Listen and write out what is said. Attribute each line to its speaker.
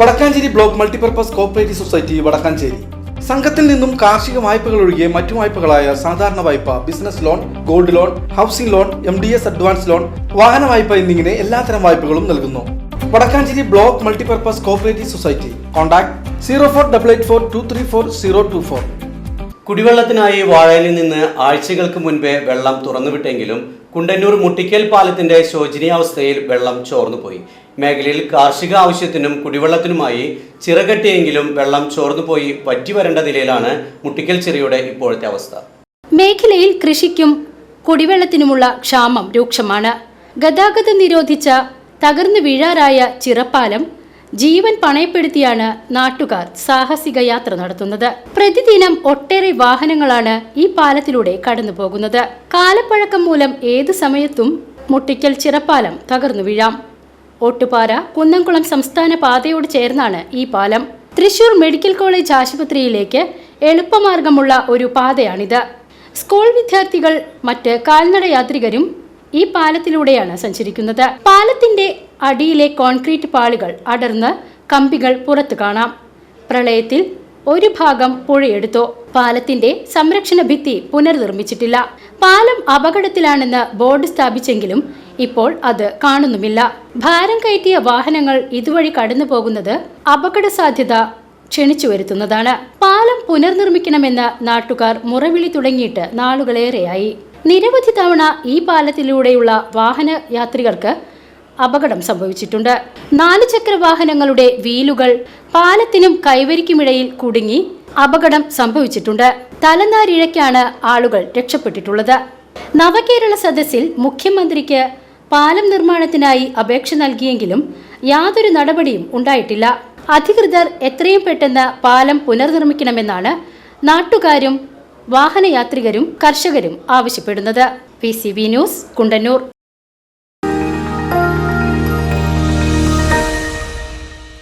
Speaker 1: Vadakkanchery block multipurpose cooperative society Vadakkanchery. സംഘത്തിൽ നിന്നും കാർഷിക വായ്പകൾ ഒഴികെ മറ്റു വായ്പകളായ സാധാരണ വായ്പ business loan gold loan housing loan M D S advance loan വാഹന വായ്പ എന്നിങ്ങനെ എല്ലാത്തരം വായ്പകളും നൽകുന്നു. Vadakkanchery block multipurpose cooperative society. Contact zero four double eight four two three four zero two four.
Speaker 2: കുടിവെള്ളത്തിനായി വാഴയിൽ നിന്ന് ആഴ്ചകൾക്ക് മുൻപേ വെള്ളം തുറന്നുവിട്ടെങ്കിലും കുണ്ടന്നൂർ മുട്ടിക്കൽ പാലത്തിന്റെ ശോചനീയാവസ്ഥയിൽ വെള്ളം ചോർന്നുപോയി. മേഖലയിൽ കാർഷിക ആവശ്യത്തിനും കുടിവെള്ളത്തിനുമായി ചിറകെട്ടിയെങ്കിലും വെള്ളം ചോർന്നുപോയി വറ്റി വരേണ്ട നിലയിലാണ് മുട്ടിക്കൽ ചിറയുടെ ഇപ്പോഴത്തെ അവസ്ഥ.
Speaker 3: മേഖലയിൽ കൃഷിക്കും കുടിവെള്ളത്തിനുമുള്ള ക്ഷാമം രൂക്ഷമാണ്. ഗതാഗതം നിരോധിച്ച തകർന്നു വീഴാറായ ചിറപ്പാലം ജീവൻ പണയപ്പെടുത്തിയാണ് നാട്ടുകാർ സാഹസിക യാത്ര നടത്തുന്നത്. പ്രതിദിനം ഒട്ടേറെ വാഹനങ്ങളാണ് ഈ പാലത്തിലൂടെ കടന്നു പോകുന്നത് കാലപ്പഴക്കം മൂലം ഏത് സമയത്തും മുട്ടിക്കൽ ചിറപ്പാലം തകർന്നു വീഴാം. ഓട്ടുപാറ കുന്നംകുളം സംസ്ഥാന പാതയോട് ചേർന്നാണ് ഈ പാലം. തൃശൂർ മെഡിക്കൽ കോളേജ് ആശുപത്രിയിലേക്ക് എളുപ്പമാർഗമുള്ള ഒരു പാതയാണിത്. സ്കൂൾ വിദ്യാർത്ഥികൾ മറ്റ് കാൽനട യാത്രികരും ഈ പാലത്തിലൂടെയാണ് സഞ്ചരിക്കുന്നത്. പാലത്തിന്റെ അടിയിലെ കോൺക്രീറ്റ് പാളികൾ അടർന്ന് കമ്പികൾ പുറത്തു കാണാം. പ്രളയത്തിൽ ഒരു ഭാഗം പുഴയെടുത്തു. പാലത്തിന്റെ സംരക്ഷണ ഭിത്തി പുനർനിർമ്മിച്ചിട്ടില്ല. പാലം അപകടത്തിലാണെന്ന് ബോർഡ് സ്ഥാപിച്ചെങ്കിലും ഇപ്പോൾ അത് കാണുന്നുമില്ല. ഭാരം കയറ്റിയ വാഹനങ്ങൾ ഇതുവഴി കടന്നു പോകുന്നത് അപകട സാധ്യത ക്ഷണിച്ചു വരുത്തുന്നതാണ്. പാലം പുനർനിർമ്മിക്കണമെന്ന് നാട്ടുകാർ മുറവിളി തുടങ്ങിയിട്ട് നാളുകളേറെയായി. നിരവധി തവണ ഈ പാലത്തിലൂടെയുള്ള വാഹന യാത്രികർക്ക് അപകടം സംഭവിച്ചിട്ടുണ്ട്. നാല് ചക്ര വാഹനങ്ങളുടെ വീലുകൾ പാലത്തിനും കൈവരിക്കുമിടയിൽ കുടുങ്ങി അപകടം സംഭവിച്ചിട്ടുണ്ട്. തലനാരിഴയ്ക്കാണ് ആളുകൾ രക്ഷപ്പെട്ടിട്ടുള്ളത്. നവകേരള സദസ്സിൽ മുഖ്യമന്ത്രിക്ക് പാലം നിർമ്മാണത്തിനായി അപേക്ഷ നൽകിയെങ്കിലും യാതൊരു നടപടിയും ഉണ്ടായിട്ടില്ല. അധികൃതർ എത്രയും പെട്ടെന്ന് പാലം പുനർനിർമ്മിക്കണമെന്നാണ് നാട്ടുകാരും വാഹനയാത്രികരും കർഷകരും ആവശ്യപ്പെടുന്നത്. P news Kundannoor.